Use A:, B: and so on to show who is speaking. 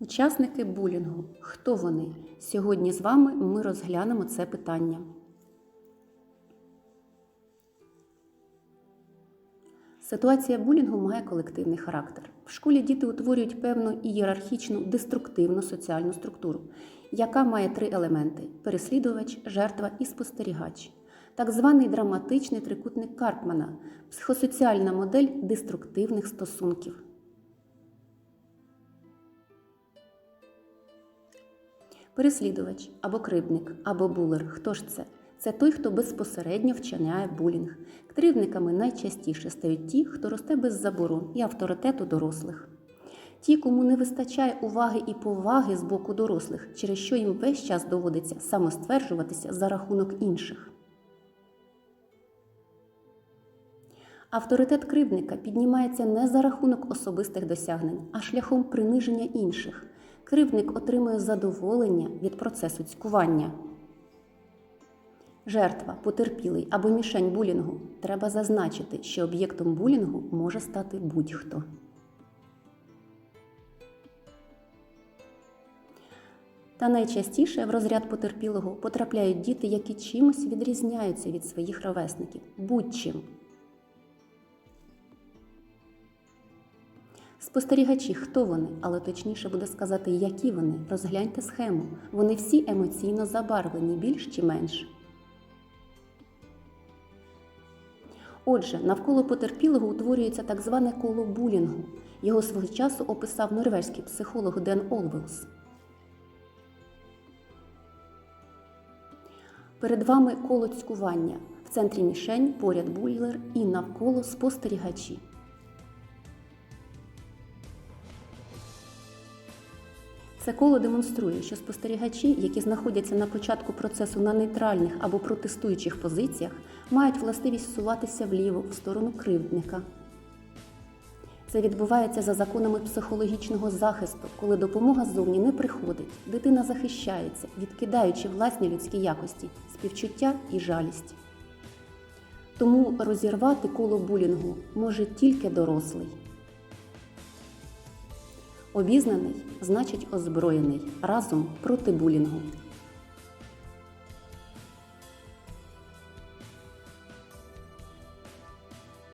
A: Учасники булінгу. Хто вони? Сьогодні з вами ми розглянемо це питання. Ситуація булінгу має колективний характер. В школі діти утворюють певну ієрархічну деструктивну соціальну структуру, яка має три елементи: переслідувач, жертва і спостерігач. Так званий драматичний трикутник Карпмана, психосоціальна модель деструктивних стосунків. Переслідувач або кривдник, або булер. Хто ж це? Це той, хто безпосередньо вчиняє булінг. Кривдниками найчастіше стають ті, хто росте без заборон і авторитету дорослих. Ті, кому не вистачає уваги і поваги з боку дорослих, через що їм весь час доводиться самостверджуватися за рахунок інших. Авторитет кривдника піднімається не за рахунок особистих досягнень, а шляхом приниження інших. Кривдник отримує задоволення від процесу цькування. Жертва, потерпілий або мішень булінгу треба зазначити, що об'єктом булінгу може стати будь-хто. Та найчастіше в розряд потерпілого потрапляють діти, які чимось відрізняються від своїх ровесників будь-чим. Спостерігачі, хто вони, але точніше буде сказати, які вони. Розгляньте схему. Вони всі емоційно забарвлені, більш чи менш. Отже, навколо потерпілого утворюється так зване коло булінгу. Його свого часу описав норвезький психолог Ден Олвелс. Перед вами коло цькування. В центрі мішень, поряд буллер і навколо спостерігачі. Це коло демонструє, що спостерігачі, які знаходяться на початку процесу на нейтральних або протестуючих позиціях, мають властивість всуватися вліво в сторону кривдника. Це відбувається за законами психологічного захисту, коли допомога ззовні не приходить, дитина захищається, відкидаючи власні людські якості, співчуття і жалість. Тому розірвати коло булінгу може тільки дорослий. Обізнаний значить озброєний разом проти булінгу.